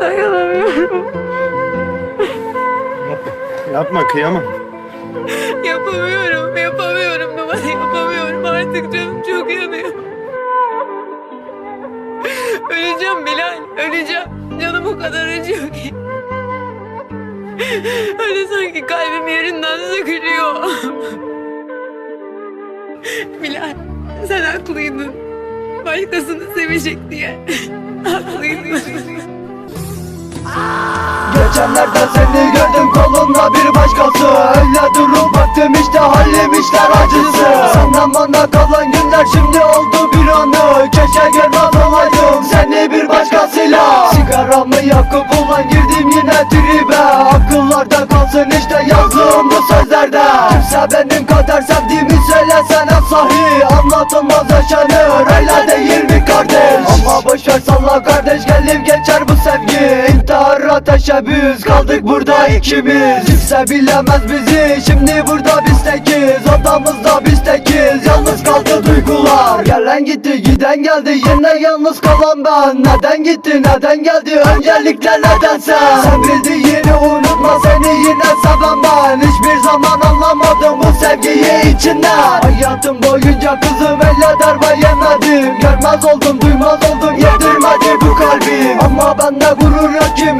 Dayanamıyorum. Yapma kıyamam. Yapamıyorum, yapamıyorum numara yapamıyorum. Artık canım çok yanıyor. Öleceğim Bilal, öleceğim. Canım o kadar acıyor ki. Öyle sanki kalbim yerinden sökülüyor. Bilal, sen haklıydın. Başkasını sevecek diye. Haklıydın. Geçenlerde seni gördüm kolumda bir başkası. Öyle durup baktım işte halim işler acısı. Senden bana kalan günler şimdi oldu bir anı. Keşke görmez olaydım seni bir başkasıyla. Sigaramı yakıp ulan girdim yine tribe. Akıllarda kalsın işte yazdığım bu sözlerde. Kimse benim kadar sevdiğimi söylesene sahi. Anlatılmaz yaşanır öyle değil mi kardeş? Ama boşver salla kardeş gelip geçer bu sevgi teşebbüs kaldık burada ikimiz. Kimse bilemez bizi şimdi burada biz tekiz. Odamızda biz tekiz yalnız kaldı duygular. Gelen gitti giden geldi yine yalnız kalan ben. Neden gitti neden geldi öncelikle neden sen? Sen bildiğini unutma seni yine seven ben. Hiçbir zaman anlamadım bu sevgiyi içinden. Hayatım boyunca kızı öyle darbe yemedim. Görmez oldum duymaz oldum yedirmedi bu kalbim. Ama bende gurur yok ki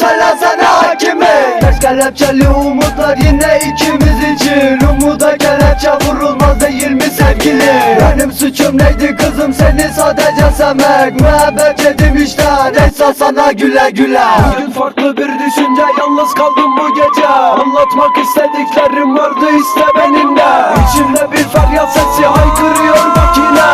söylesene hakimi. Ters kelepçeli umutlar yine ikimiz için. Umuda kelepçe vurulmaz değil mi sevgili? Benim suçum neydi kızım seni sadece sevmek. Müebbet yedim işte neyse sana güle güle. Bugün farklı bir düşünce yalnız kaldım bu gece. Anlatmak istediklerim vardı iste benimle. İçimde bir feryat sesi haykırıyor bak yine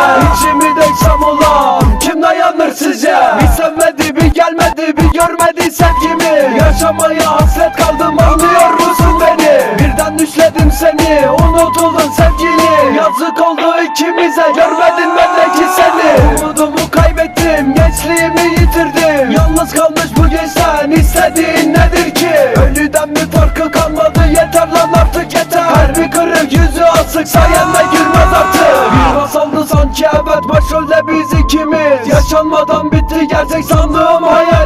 hasret kaldım anlıyor musun beni? Birden düşledim seni unutuldun sevgili. Yazık oldu ikimize görmedin bendeki seni. Umudumu kaybettim gençliğimi yitirdim. Yalnız kalmış bu gençten istediğin nedir ki? Ölüden bir farkı kalmadı yeter lan artık yeter. Kalbi kırık yüzü asık sayende gülmez artık. Bir masaldı sanki evet başrolde biz ikimiz. Yaşanmadan bitti gerçek sandığım hayalimiz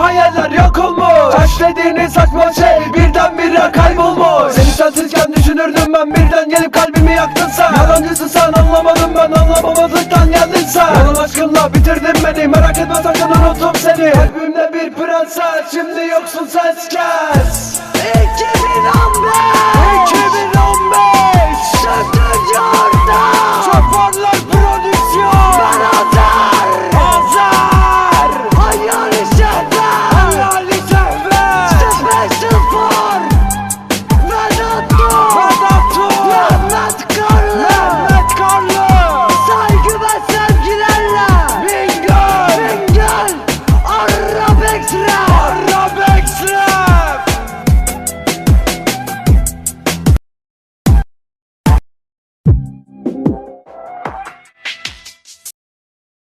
hayaller yok olmuş. Aşk dediğiniz saçma şey birdenbire kaybolmuş. Seni sensizken düşünürdüm ben birden gelip kalbimi yaktın sen. Yalancısın sen anlamadım ben anlamamazlıktan geldin sen. Yalan aşkınla bitirdin beni merak etme sakın unuttum seni. Kalbimde bir prenses şimdi yoksun sen kes. 2015